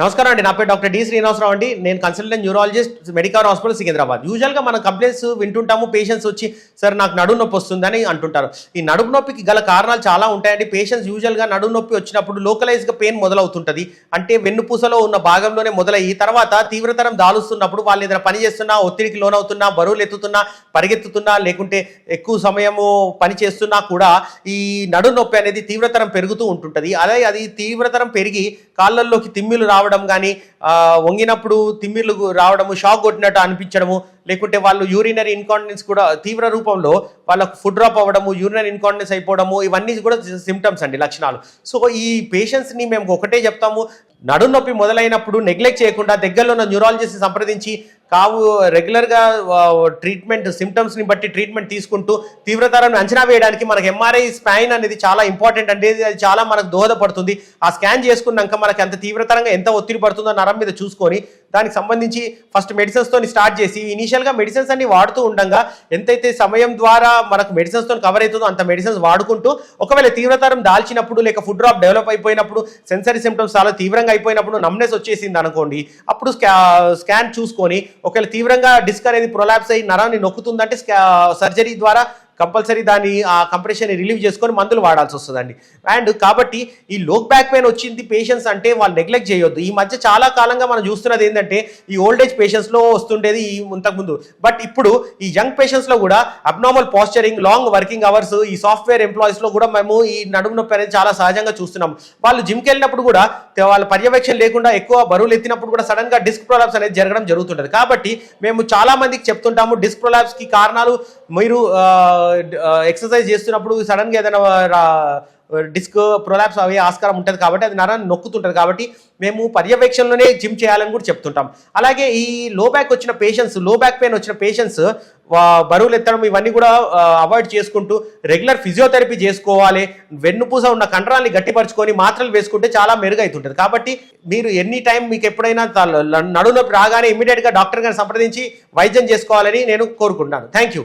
నమస్కారం అండి. నా పేరు డాక్టర్ డి శ్రీనివాసరావు అండి. నేను consultant neurologist medical hospital Secunderabad. యూజువల్గా మనం కంప్లైంట్స్ వింటుంటాము పేషెంట్స్ వచ్చి సార్ నాకు నడుము నొప్పి వస్తుందని అంటుంటారు. ఈ నడుము నొప్పికి గల కారణాలు చాలా ఉంటాయండి. పేషెంట్స్ యూజువల్గా నడుము నొప్పి వచ్చినప్పుడు లోకలైజ్గా పెయిన్ మొదలవుతుంటుంది. అంటే వెన్నుపూసలో ఉన్న భాగంలోనే మొదలయ్యి తర్వాత తీవ్రతరం దాలుస్తున్నప్పుడు వాళ్ళు ఏదైనా పని చేస్తున్నా ఒత్తిడికి లోనవుతున్నా బరువులు ఎత్తుతున్నా పరిగెత్తుతున్నా లేకుంటే ఎక్కువ సమయము పని చేస్తున్నా కూడా ఈ నడుము నొప్పి అనేది తీవ్రతరం పెరుగుతూ ఉంటుంటుంది. అదే అది తీవ్రతరం పెరిగి కాళ్ళల్లోకి తిమ్మిలు రావడం కానీ వంగినప్పుడు తిమ్మిర్లు రావడము షాక్ కొట్టినట్టు అనిపించడము లేకుంటే వాళ్ళు యూరినరీ ఇన్కాంటినెన్స్ కూడా తీవ్ర రూపంలో వాళ్ళకు ఫుడ్ డ్రాప్ అవ్వడము యూరినరీ ఇన్కాంటినెన్స్ అయిపోవడము ఇవన్నీ కూడా సిమ్టమ్స్ అండి లక్షణాలు. సో ఈ పేషెంట్స్ని మేము ఒకటే చెప్తాము నడునొప్పి మొదలైనప్పుడు నెగ్లెక్ట్ చేయకుండా దగ్గరలో ఉన్న న్యూరాలజిస్ట్ సంప్రదించి కావు రెగ్యులర్గా ట్రీట్మెంట్ సిమ్టమ్స్ని బట్టి ట్రీట్మెంట్ తీసుకుంటూ తీవ్రతరం అంచనా వేయడానికి మనకు ఎంఆర్ఐ స్పాయిన్ అనేది చాలా ఇంపార్టెంట్ అండి. అది చాలా మనకు దోహదపడుతుంది. ఆ స్కాన్ చేసుకున్నాక మనకి అంత తీవ్రతరంగా ఎంత ఒత్తిడి పడుతుందో నరం మీద చూసుకొని దానికి సంబంధించి ఫస్ట్ మెడిసిన్స్తో స్టార్ట్ చేసి ఇనీషియల్గా మెడిసిన్స్ అన్ని వాడుతూ ఉండగా ఎంతైతే సమయం ద్వారా మనకు మెడిసిన్స్తో కవర్ అవుతుందో అంత మెడిసిన్స్ వాడుకుంటూ ఒకవేళ తీవ్రతరం దాల్చినప్పుడు లేక ఫుడ్ డ్రాప్ డెవలప్ అయిపోయినప్పుడు సెన్సరీ సిమ్టమ్స్ చాలా తీవ్రంగా అయిపోయినప్పుడు నమ్నెస్ వచ్చేసింది అనుకోండి అప్పుడు స్కా స్కాన్ చూసుకొని ఒకవేళ తీవ్రంగా డిస్క్ అనేది ప్రొలాప్స్ అయ్యి నరాన్ని నొక్కుతుందంటే స్కా సర్జరీ ద్వారా కంపల్సరీ దాన్ని ఆ కంప్రెషన్ రిలీవ్ చేసుకొని మందులు వాడాల్సి వస్తుందండి. అండ్ కాబట్టి ఈ లోక్ బ్యాక్ పెయిన్ వచ్చింది పేషెంట్స్ అంటే వాళ్ళు నెగ్లెక్ట్ చేయొద్దు. ఈ మధ్య చాలా కాలంగా మనం చూస్తున్నది ఏంటంటే ఈ ఓల్డ్ ఏజ్ పేషెంట్స్లో వస్తుండేది ఈ ఇంతకుముందు. బట్ ఇప్పుడు ఈ యంగ్ పేషెంట్స్లో కూడా abnormal posturing long working hours ఈ సాఫ్ట్వేర్ ఎంప్లాయీస్లో కూడా మేము ఈ నడుము నొప్పి అనేది చాలా సహజంగా చూస్తున్నాం. వాళ్ళు జిమ్కి వెళ్ళినప్పుడు కూడా వాళ్ళ పర్యవేక్షణ లేకుండా ఎక్కువ బరువులు ఎత్తినప్పుడు కూడా సడన్గా డిస్క్ ప్రొలాబ్స్ అనేది జరగడం జరుగుతుంటుంది. కాబట్టి మేము చాలా మందికి చెప్తుంటాము డిస్క్ ప్రొలాప్స్కి కారణాలు మీరు ఎక్సర్సైజ్ చేస్తున్నప్పుడు సడన్గా ఏదైనా డిస్క్ ప్రొలాప్స్ అవి ఆస్కారం ఉంటుంది కాబట్టి అది నరాన్ని నొక్కుతుంటుంది కాబట్టి మేము పర్యవేక్షణలోనే జిమ్ చేయాలని కూడా చెప్తుంటాం. అలాగే ఈ లో బ్యాక్ వచ్చిన పేషెంట్స్లో బ్యాక్ పెయిన్ వచ్చిన పేషెంట్స్ బరువులు ఎత్తడం ఇవన్నీ కూడా అవాయిడ్ చేసుకుంటూ రెగ్యులర్ ఫిజియోథెరపీ చేసుకోవాలి. వెన్నుపూస ఉన్న కండరాల్ని గట్టిపరుచుకొని మాత్రలు వేసుకుంటే చాలా మెరుగైతుంటుంది. కాబట్టి మీరు ఎనీ టైం మీకు ఎప్పుడైనా నడువులోకి రాగానే ఇమీడియట్గా డాక్టర్ గారిని సంప్రదించి వైద్యం చేసుకోవాలని నేను కోరుకుంటున్నాను. Thank you